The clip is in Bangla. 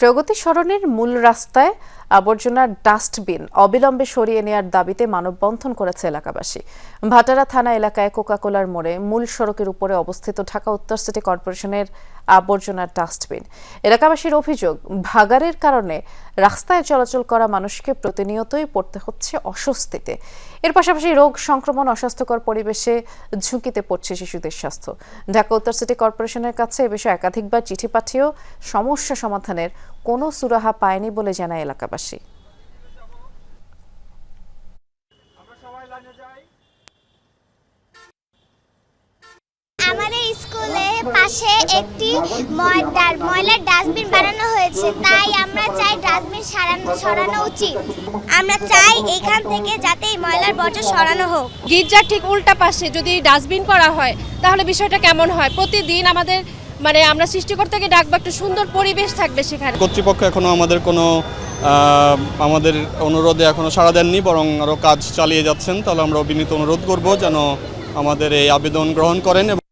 প্রগতি সরণের মূল রাস্তায় আবর্জনার ডাস্টবিন অবিলম্বে সরিয়ে নেয়ার দাবিতে মানববন্ধন করেছে এলাকাবাসী। ভাটারা থানা এলাকায় কোকাকোলার মোড়ে মূল সড়কের উপরে অবস্থিত ঢাকা উত্তর সিটি কর্পোরেশনের আবর্জনার ডাস্টবিন। এলাকাবাসীর অভিযোগ, ভাগাড়ের কারণে রাস্তায় চলাচল করা মানুষকে প্রতিনিয়তই পড়তে হচ্ছে অস্বস্তিতে। এর পাশাপাশি রোগ সংক্রমণ, অস্বাস্থ্যকর পরিবেশে ঝুঁকিতে পড়ছে শিশুদের স্বাস্থ্য। ঢাকা উত্তর সিটি কর্পোরেশনের কাছে এ বিষয়ে একাধিকবার চিঠি পাঠিয়েও সমস্যা সমাধানের কোনো সুরাহা পায়নি বলে জানায় এলাকাবাসী। আমাদের স্কুলে পাশে একটি ময়দার ময়লার ডাস্টবিন বানানো হয়েছে তাই আমরা চাই ডাস্টবিন সারানো সরানো উচিত। আমরা চাই এখান থেকে যাতে এই ময়লার বর্জ্য সরানো হোক। গির্জার ঠিক উল্টা পাশে যদি ডাস্টবিন করা হয় তাহলে বিষয়টা কেমন হয়? প্রতিদিন আমাদের মানে আমরা সৃষ্টিকর্তাকে ডাকবো, একটা সুন্দর পরিবেশ থাকবে সেখানে। কর্তৃপক্ষ এখনও আমাদের কোনো আমাদের অনুরোধে এখনও সাড়া দেননি, বরং আরও কাজ চালিয়ে যাচ্ছেন। তাহলে আমরা বিনীত অনুরোধ করব যেন আমাদের এই আবেদন গ্রহণ করেন